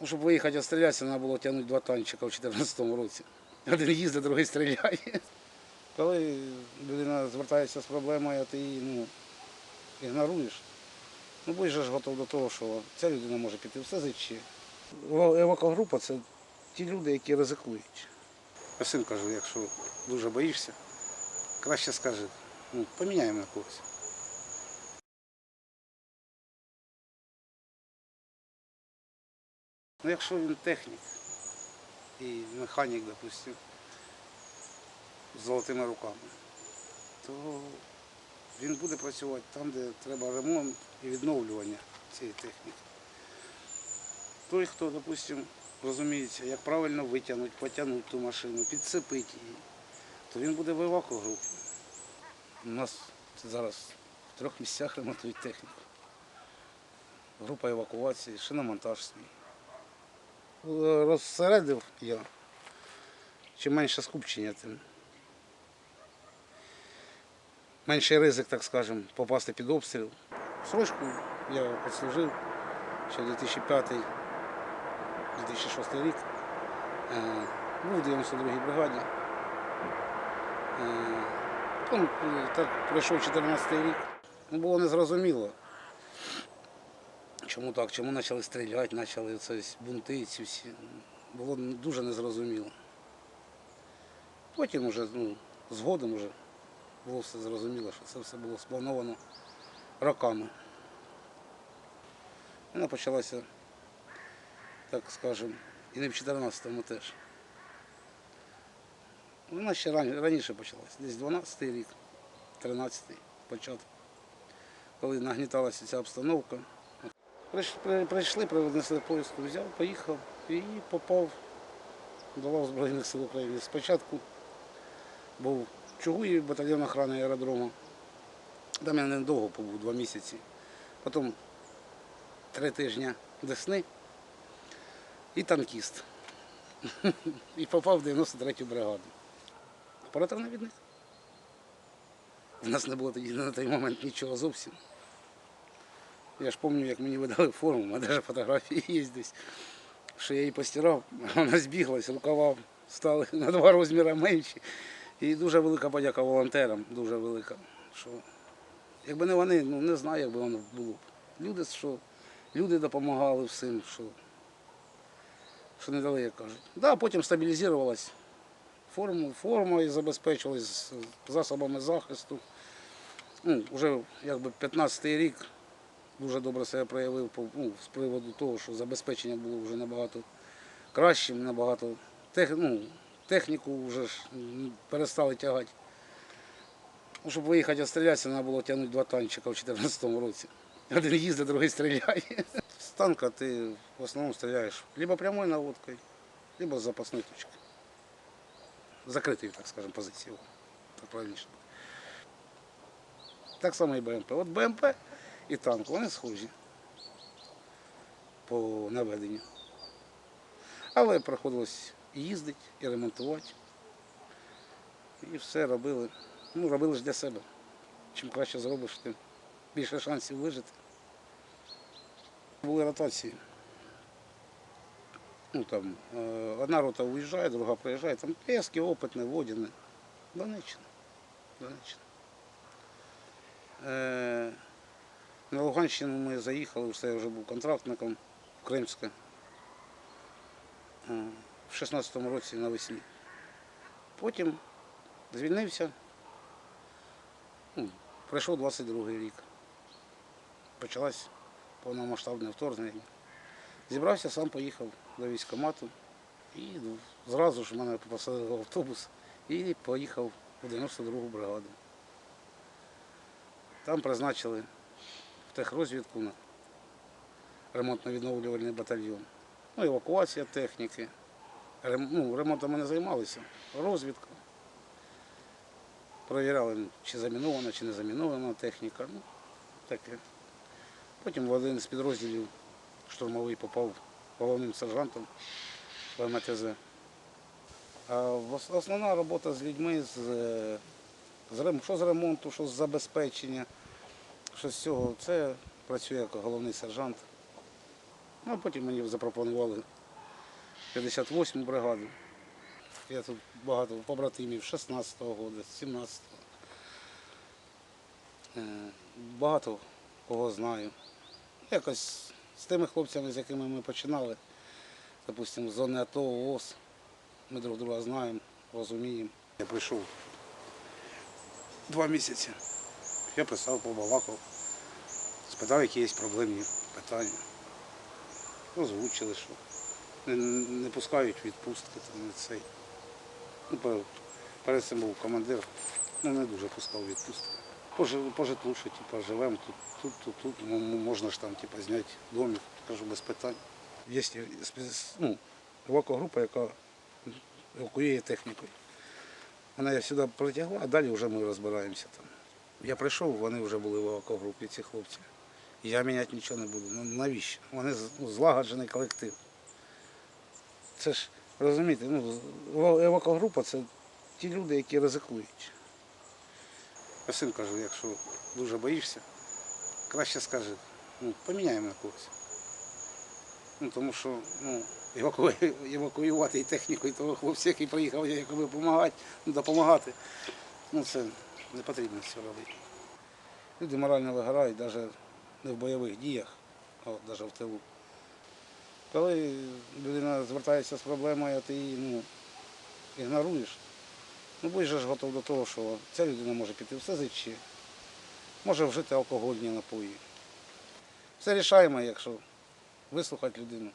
Ну, щоб виїхати відстрілятися, треба було тягнути два танчика в 2014 році. Один їздить, другий стріляє. Коли людина звертається з проблемою, ти її ну, ігноруєш, ну будеш ж готов до того, що ця людина може піти все зачі. Евакогрупа це ті люди, які ризикують. Син кажу, якщо дуже боїшся, краще скажи, ну, поміняємо на когось. Ну, якщо він технік і механік, допустим, з золотими руками, то він буде працювати там, де треба ремонт і відновлювання цієї техніки. Той, хто, допустим, розуміється, як правильно витягнути, потягнути ту машину, підцепити її, то він буде в евакогрупі. У нас зараз в трьох місцях ремонтують техніку. Група евакуації, шиномонтаж свій. Розсередив я. Чим менше скупчення, тим менший ризик, так скажемо, попасти під обстріл. Срочку я відслужив ще 2005-2006 рік. Е, Був в 92-й бригаді. Е, е, так пройшов 14 рік. Ну, було незрозуміло. Чому так? Чому почали стріляти, почали це бунти ці всі. Було дуже незрозуміло. Потім вже, ну, згодом вже було все зрозуміло, що це все було сплановано роками. Вона почалася, так скажемо, і не в 14-му теж. Вона ще раніше почалася, десь 12-й рік, 13-й початок, коли нагніталася ця обстановка. Прийшли, принесли поїздку, взяв, поїхав і попав до лав Збройних сил України. Спочатку був в батальйон охорони аеродрому. Там я недовго побув, два місяці. Потім три тижні Десни і танкіст. І попав в 93-ю бригаду. Оператор навідник. У нас не було тоді на той момент нічого зовсім. Я ж пам'ятаю, як мені видали форму, у мене навіть фотографії є десь. Що я її постирав, вона збіглась, рукава стали на два розміри менші. І дуже велика подяка волонтерам, дуже велика. Що, якби не вони, ну не знаю, як би воно було. Люди, що, люди допомагали всім, що, що не дали, як кажуть. Да, потім стабілізувалась форма і забезпечувалась з засобами захисту. Ну, вже якби 15-й рік дуже добре себе проявив ну, з приводу того, що забезпечення було вже набагато кращим, набагато тех, ну, техніку вже ж перестали тягати. Ну, щоб виїхати відстрілятися, треба було тягнути два танчика в 2014 році. Один їздить, другий стріляє. З танка ти в основному стріляєш либо прямою наводкою, либо з запасної точки. Закритої, так скажемо, позиції. о, Так правильніше. Так само і БМП. От БМП і танк, вони схожі по наведенню. Але приходилось їздити, і ремонтувати. І все робили. Ну, робили ж для себе. Чим краще зробиш, тим більше шансів вижити. Були ротації. Ну, там, е, одна рота уїжджає, друга приїжджає, там Пески, Опитне, Водяне, Донеччина. Донеччина. На Луганщину ми заїхали, все, я вже був контрактником в Кримське. Е, В 16-му році навесні. Потім звільнився. Ну, пройшов 22-й рік. Почалось повномасштабне вторгнення. Зібрався, сам поїхав до військкомату і зразу ж мене посадили в автобус і поїхав у 92-гу бригаду. Там призначили техрозвідку на ремонтно-відновлювальний батальйон. Ну, евакуація техніки. Ну, ремонтом ми не займалися. Розвідка. Провіряли, чи замінована, чи не замінована техніка. Ну, таке. Потім в один з підрозділів штурмовий попав головним сержантом ВМТЗ. А основна робота з людьми, з, е, з що з ремонту, що з забезпечення, що з цього, це працює як головний сержант Ну, а потім мені запропонували 58-му бригаду. Я тут багато побратимів 16-го року, 17-го. Е, Багато кого знаю. Якось з тими хлопцями, з якими ми починали, допустимо, з зони АТО, ООС, ми друг друга знаємо, розуміємо. Я прийшов два місяці. Я писав, побалакав, спитав, які є проблемні питання. Озвучили, що не, не пускають відпустки, не цей. Ну, перед цим був командир, ну не дуже пускав відпустки. По, жи- житлу, що типу, живемо тут, тут, тут, тут, можна ж там типу, зняти домик, кажу, без питань. Є ну, евакуагрупа, яка евакуює технікою. Вона я сюди притягла, а далі вже ми розбираємося там. Я прийшов, вони вже були в евакуагрупі, ці хлопці. Я міняти нічого не буду. Ну навіщо? Вони ну, злагоджений колектив. Це ж, розумієте, ну, евакуагрупа це ті люди, які ризикують. Я син кажу, якщо дуже боїшся, краще скажи, ну, поміняємо на когось. Ну, тому що ну, еваку- евакуювати і техніку, і того хлопця, який приїхав якби допомагати, допомагати, ну це не потрібно цього робити. Люди морально вигорають навіть не в бойових діях, а навіть в тилу. Коли людина звертається з проблемою, а ти її ну, ігноруєш, ну будеш ж готов до того, що ця людина може піти в СЗЧ, може вжити алкогольні напої. Все рішаємо, якщо вислухати людину.